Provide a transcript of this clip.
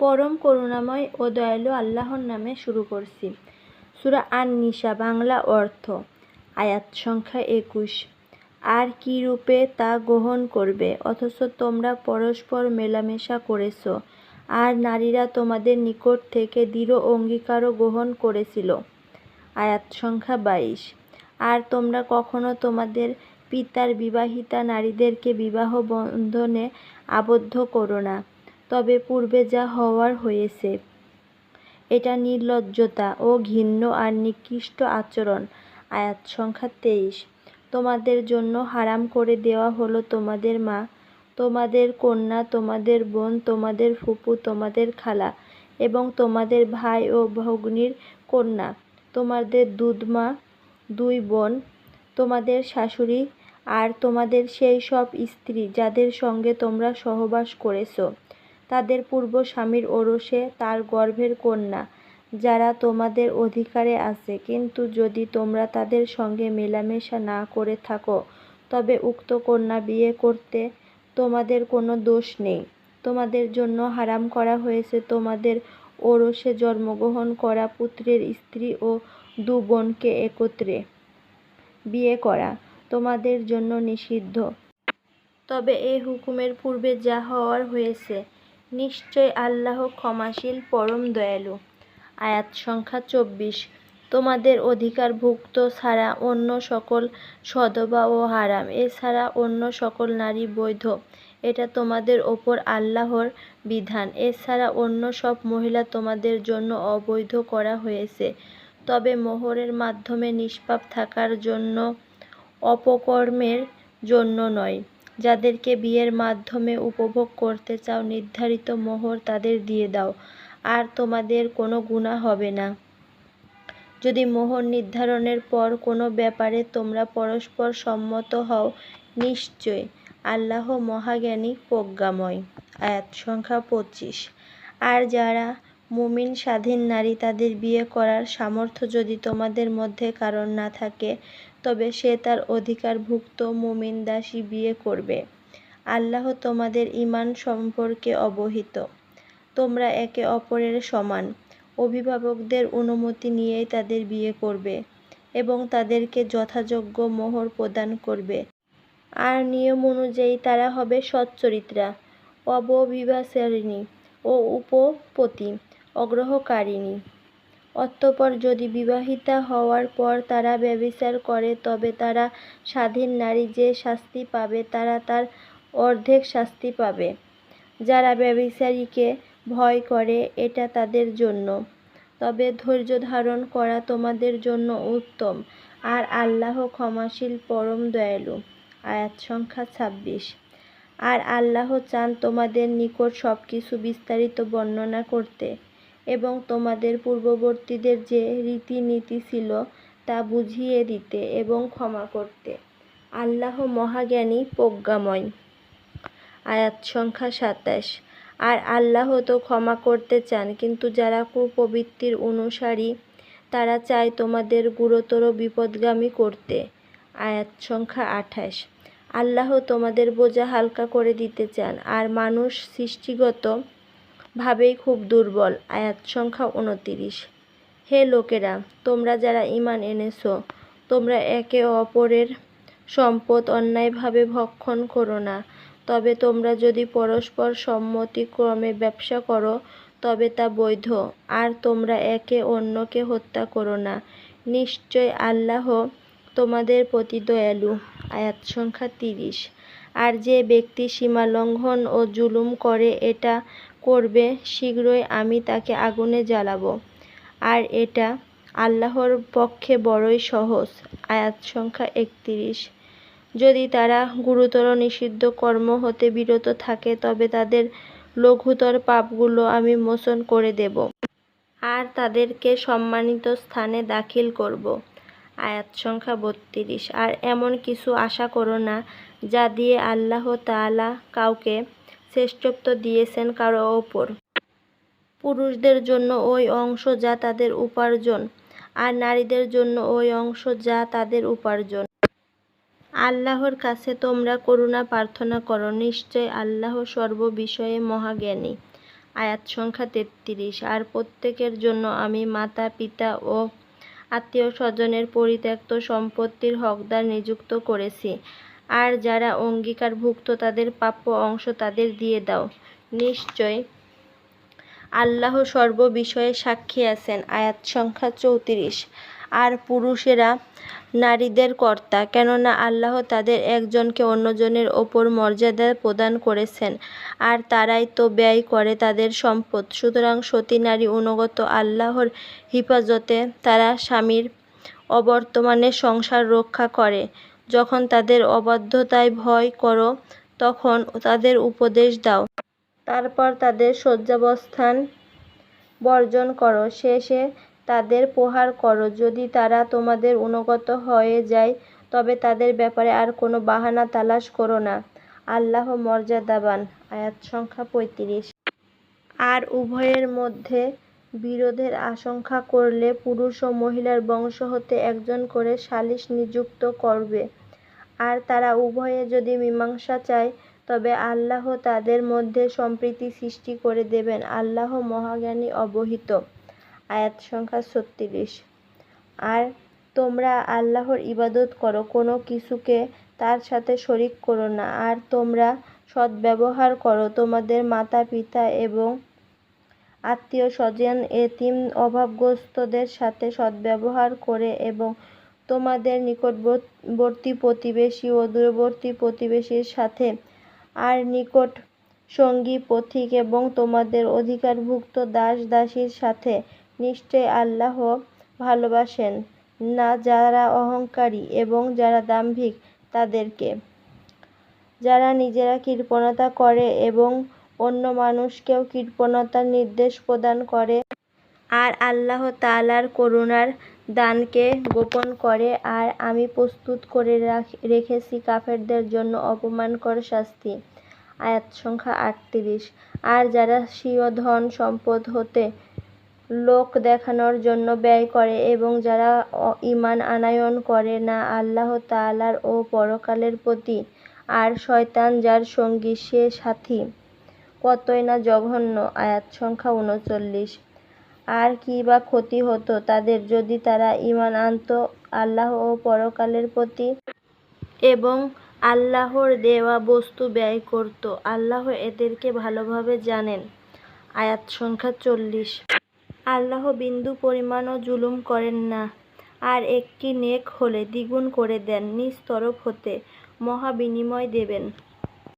পরম করুণাময় ও দয়ালু আল্লাহর নামে শুরু করছি। সূরা আন নিশা বাংলা অর্থ, আয়াত সংখ্যা একুশ। আর কি রূপে তা গ্রহণ করবে? অথচ তোমরা পরস্পর মেলামেশা করেছ। আর নারীরা তোমাদের নিকট থেকে দৃঢ় অঙ্গীকারও গ্রহণ করেছিল। আয়াত সংখ্যা বাইশ। আর তোমরা কখনো তোমাদের পিতার বিবাহিতা নারীদেরকে বিবাহ বন্ধনে আবদ্ধ করো না। তবে পূর্বে যা হওয়ার হয়েছে, এটা নির্লজ্জতা ও ঘৃণ্য আর নিকৃষ্ট আচরণ। আয়াত সংখ্যা তেইশ। তোমাদের জন্য হারাম করে দেওয়া হলো তোমাদের মা, তোমাদের কন্যা, তোমাদের বোন, তোমাদের ফুপু, তোমাদের খালা এবং তোমাদের ভাই ও ভগ্নির কন্যা, তোমাদের দুধমা, দুই বোন, তোমাদের শাশুড়ি আর তোমাদের সেই সব স্ত্রী যাদের সঙ্গে তোমরা সহবাস করেছ। তাদের পূর্ব স্বামীর ওরসে তার গর্ভের কন্যা, যারা তোমাদের অধিকারে আছে। কিন্তু যদি তোমরা তাদের সঙ্গে মেলামেশা না করে থাকো, তবে উক্ত কন্যা বিয়ে করতে তোমাদের কোনো দোষ নেই। তোমাদের জন্য হারাম করা হয়েছে তোমাদের ওরসে জন্মগ্রহণ করা পুত্রের স্ত্রী ও দু বোনকে একত্রে বিয়ে করা তোমাদের জন্য নিষিদ্ধ। তবে এ হুকুমের পূর্বে যা হওয়ার হয়েছে নিশ্চয় আল্লাহ ক্ষমাশীল, পরম দয়ালু। আয়াত সংখ্যা চব্বিশ। তোমাদের অধিকারভুক্ত ছাড়া অন্য সকল সদবা ও হারাম এছাড়া অন্য সকল নারী বৈধ। এটা তোমাদের ওপর আল্লাহর বিধান। এছাড়া অন্য সব মহিলা তোমাদের জন্য অবৈধ করা হয়েছে। তবে মোহরের মাধ্যমে নিষ্পাপ থাকার জন্য, অপকর্মের জন্য নয়। যাদেরকে বিয়ের মাধ্যমে উপভোগ করতে চাও, নির্ধারিত মোহর তাদের দিয়ে দাও। আর তোমাদের কোনো গুনাহ হবে না। যদি মোহর নির্ধারণের পর কোনো ব্যাপারে তোমরা পরস্পর সম্মত হও, নিশ্চয় আল্লাহ মহাজ্ঞানী প্রজ্ঞাময়। আয়াত সংখ্যা পঁচিশ। আর যারা মুমিন স্বাধীন নারী তাদের বিয়ে করার সামর্থ্য যদি তোমাদের মধ্যে কারণ না থাকে, তবে সে তার অধিকারভুক্ত মুমিন দাসী বিয়ে করবে। আল্লাহ তোমাদের ঈমান সম্পর্কে অবহিত। তোমরা একে অপরের সমান। অভিভাবকদের অনুমতি নিয়েই তাদের বিয়ে করবে এবং তাদেরকে যথাযোগ্য মোহর প্রদান করবে। আর নিয়ম অনুযায়ী তারা হবে সচ্চরিত্রা অবভিবাসারিণী ও উপপতি। অগ্রহকারিণী। অতঃপর যদি বিবাহিতা হওয়ার পর তারা ব্যভিচার করে, তবে তারা স্বাধীন নারী যে শাস্তি পাবে, তারা তার অর্ধেক শাস্তি পাবে। যারা ব্যভিচারীকে ভয় করে, এটা তাদের জন্য। তবে ধৈর্য ধারণ করা তোমাদের জন্য উত্তম। আর আল্লাহ ক্ষমাশীল, পরম দয়ালু। আয়াত সংখ্যা ছাব্বিশ। আর আল্লাহ চান তোমাদের নিকট সব কিছু বিস্তারিত বর্ণনা করতে। এবং তোমাদের পূর্ববর্তীদের যে রীতিনীতি ছিল তা বুঝিয়ে দিতে এবং ক্ষমা করতে। আল্লাহ মহাজ্ঞানী প্রজ্ঞাময়। আয়াত সংখ্যা সাতাশ। আর আল্লাহ তো ক্ষমা করতে চান, কিন্তু যারা কুপ্রবৃত্তির অনুসারী, তারা চায় তোমাদের গুরুতর বিপদগামী করতে। আয়াত সংখ্যা আঠাশ। আল্লাহ তোমাদের বোঝা হালকা করে দিতে চান, আর মানুষ সৃষ্টিগত ভাবেই খুব দুর্বল, আয়াত সংখ্যা উনতিরিশ হে লোকেরা, তোমরা যারা ঈমান এনেছো, তোমরা একে অপরের সম্পদ অন্যায়ভাবে ভক্ষণ করো না। তবে তোমরা যদি পরস্পর সম্মতিক্রমে ব্যবসা করো, তবে তা বৈধ, আর তোমরা একে অন্যকে হত্যা করো না। নিশ্চয় আল্লাহ তোমাদের প্রতি দয়ালু। আয়াত সংখ্যা তিরিশ। আর যে ব্যক্তি সীমা লঙ্ঘন ও জুলুম করে এটা করবে, শীঘ্রই আমি তাকে আগুনে জ্বালাবো। আর এটা আল্লাহর পক্ষে বড়ই সহজ। আয়াত সংখ্যা একত্রিশ। যদি তারা গুরুতর নিষিদ্ধ কর্ম হতে বিরত থাকে, তবে তাদের লঘুতর পাপগুলো আমি মোচন করে দেব। আর তাদেরকে সম্মানিত স্থানে দাখিল করব। আয়াত সংখ্যা বত্রিশ। আর এমন কিছু আশা করো না, যা দিয়ে আল্লাহ তাআলা কাউকে শ্রেষ্ঠত্ব দিয়েছেন কারও ওপর। পুরুষদের জন্য ওই অংশ যা তাদের উপার্জন, আর নারীদের জন্য ওই অংশ যা তাদের উপার্জন। আল্লাহর কাছে তোমরা করুণা প্রার্থনা করো, নিশ্চয় আল্লাহ সর্ব বিষয়ে মহাজ্ঞানী। আয়াত সংখ্যা তেত্রিশ। আর প্রত্যেকের জন্য আমি মাতা, পিতা ও আত্মীয় স্বজনের পরিত্যক্ত সম্পত্তির হকদার নিযুক্ত করেছি। আর যারা অঙ্গীকারভুক্ত তাদের প্রাপ্য অংশ তাদের দিয়ে দাও। নিশ্চয় আল্লাহ সর্ব বিষয়ে সাক্ষী আছেন। আয়াত সংখ্যা চৌত্রিশ। আর পুরুষেরা নারীদের কর্তা। কেননা আল্লাহ তাদের একজনকে অন্যজনের ওপর মর্যাদা প্রদান করেছেন, আর তারাই তো ব্যয় করে তাদের সম্পদ। সুতরাং সতী নারী অনুগত আল্লাহর হিফাজতে তারা স্বামীর অবর্তমানে সংসার রক্ষা করে। যখন তাদের অবাধ্যতায় ভয় করো, তখন তাদের উপদেশ দাও। তারপর তাদের শয্যাবস্থান বর্জন করো। শেষে তাদের প্রহার করো। যদি তারা তোমাদের অনুগত হয়ে যায়, তবে তাদের ব্যাপারে আর কোনো বাহানা তালাশ করো না। আল্লাহ মর্যাদাবান। আয়াত সংখ্যা পঁয়ত্রিশ। আর উভয়ের মধ্যে বিরোধের আশঙ্কা করলে পুরুষ ও মহিলার বংশ হতে একজন করে সালিস নিযুক্ত করবে। আর তারা উভয়ে যদি মীমাংসা চায়, তবে আল্লাহ তাদের মধ্যে সম্প্রীতি সৃষ্টি করে দেবেন। আল্লাহ মহাজ্ঞানী অবহিত। আয়াত সংখ্যা ছত্রিশ। আর তোমরা আল্লাহর ইবাদত করো, কোনো কিছুকে তার সাথে শরিক করো না। আর তোমরা সদ্ব্যবহার করো, তোমাদের মাতা পিতা এবং আত্মীয় স্বজন এতিম অভাবগ্রস্তদের সাথে সদ্ব্যবহার করে এবং তোমাদের নিকটবর্তী প্রতিবেশী ও দূরবর্তী প্রতিবেশীর সাথে আর নিকট সঙ্গী পথিক এবং তোমাদের অধিকারভুক্ত দাস দাসীর সাথে নিশ্চয় আল্লাহ ভালোবাসেন। না যারা অহংকারী এবং যারা দাম্ভিক তাদেরকে। যারা নিজেরা কৃপণতা করে এবং অন্য মানুষকেও কৃপণতার নির্দেশ প্রদান করে আর আল্লাহ তাআলার করুণার দানকে গোপন করে আর আমি প্রস্তুত করে রেখেছি কাফেরদের জন্য অপমানকর শাস্তি। আয়াত সংখ্যা আটত্রিশ। আর যারা স্বীয় ধন সম্পদ হতে লোক দেখানোর জন্য ব্যয় করে এবং যারা ঈমান আনায়ন করে না আল্লাহ তালার ও পরকালের প্রতি। আর শয়তান যার সঙ্গী, সে সাথী। কতই না জঘন্য, আয়াত সংখ্যা উনচল্লিশ। আর কী বা ক্ষতি হতো তাদের যদি তারা ঈমান আনত আল্লাহ ও পরকালের প্রতি? এবং আল্লাহর দেওয়া বস্তু ব্যয় করত। আল্লাহ এদেরকে ভালোভাবে জানেন। আয়াত সংখ্যা চল্লিশ। আল্লাহ বিন্দু পরিমাণও জুলুম করেন না। আর একটি নেক হলে দ্বিগুণ করে দেন নিজ তরফ হতে মহাবিনিময় দেবেন।